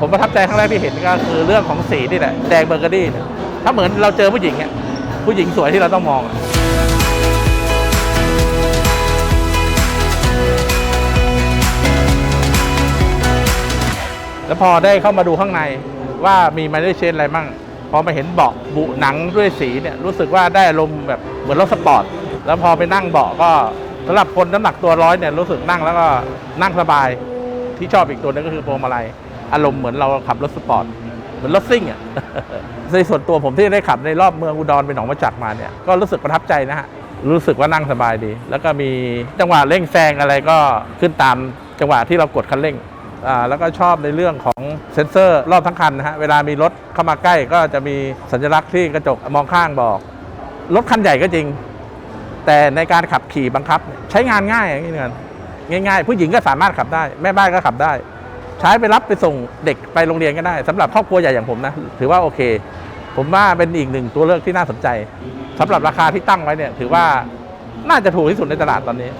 ผมประทับใจครั้งแรกที่เห็นก็คือเรื่องของสีนี่แหละแดงเบอร์เกอรี่เนี่ยถ้าเหมือนเราเจอผู้หญิงเนี่ยผู้หญิงสวยที่เราต้องมองอะแล้วพอได้เข้ามาดูข้างในว่ามีมาได้เชนอะไรมั่งพอมาเห็นเบาะบุหนังด้วยสีเนี่ยรู้สึกว่าได้อารมณ์แบบเหมือนรถสปอร์ตแล้วพอไปนั่งเบาะก็สำหรับคนน้ำหนักตัวร้อยเนี่ยรู้สึกนั่งแล้วก็นั่งสบายที่ชอบอีกตัวนึงก็คือพวงมาลัย อารมณ์เหมือนเราขับรถสปอร์ตเหมือนรถซิ่งอะในส่วนตัวผมที่ได้ขับในรอบเมืองอุดรเป็นหนองมาจักมาเนี่ยก็รู้สึกประทับใจนะฮะรู้สึกว่านั่งสบายดี แล้วก็มีจังหวะเร่งแซงอะไรก็ขึ้นตามจังหวะที่เรากดคันเร่งอ่าแล้วก็ชอบในเรื่องของเซ็นเซอร์รอบทั้งคันนะฮะเวลามีรถเข้ามาใกล้ก็จะมีสัญลักษณ์ที่กระจกมองข้างบอก รถคันใหญ่ก็จริง แต่ในการขับขี่บังคับ ใช้งานง่ายอย่างนี้เงินง่าย ๆ ผู้หญิงก็สามารถขับได้ แม่บ้านก็ขับได้ ใช้ไปรับไปส่งเด็กไปโรงเรียนก็ได้สำหรับครอบครัวใหญ่อย่างผมนะ ถือว่าโอเค ผมว่าเป็นอีกหนึ่งตัวเลือกที่น่าสนใจสำหรับราคาที่ตั้งไว้เนี่ย ถือว่าน่าจะถูกที่สุดในตลาดตอนนี้